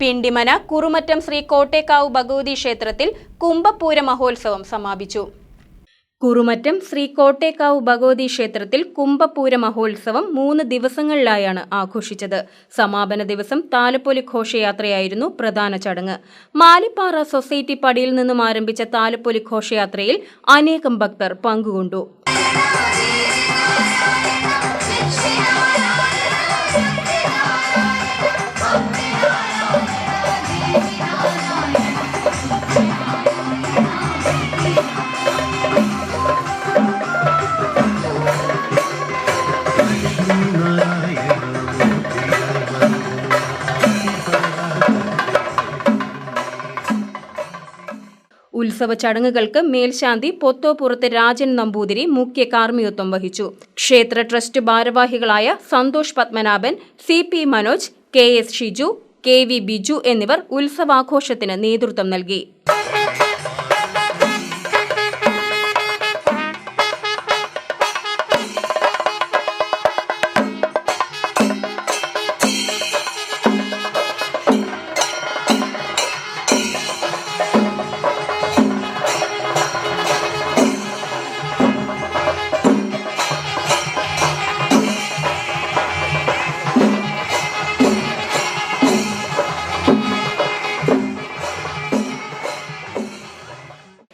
പിണ്ടിമന കുറുമറ്റം ശ്രീ കോട്ടേക്കാവ് ഭഗവതി ക്ഷേത്രത്തിൽ കുംഭപൂര മഹോത്സവം സമാപിച്ചു. കുറുമറ്റം ശ്രീ കോട്ടേക്കാവ് ഭഗവതി ക്ഷേത്രത്തിൽ കുംഭപൂര മഹോത്സവം മൂന്ന് ദിവസങ്ങളിലായാണ് ആഘോഷിച്ചത്. സമാപന ദിവസം താലപ്പൊലി ഘോഷയാത്രയായിരുന്നു പ്രധാന ചടങ്ങ്. മാലിപ്പാറ സൊസൈറ്റി പടിയിൽ നിന്നും ആരംഭിച്ച താലപ്പൊലി ഘോഷയാത്രയിൽ അനേകം ഭക്തർ പങ്കുകൊണ്ടു. ഉത്സവ ചടങ്ങുകൾക്ക് മേൽശാന്തി പൊത്തോപ്പുറത്ത് രാജൻ നമ്പൂതിരി മുഖ്യ കാർമ്മികത്വം വഹിച്ചു. ക്ഷേത്ര ട്രസ്റ്റ് ഭാരവാഹികളായ Santhosh Padmanabhan C P Manoj K S Shiju K V Biju എന്നിവർ ഉത്സവാഘോഷത്തിന് നേതൃത്വം നൽകി.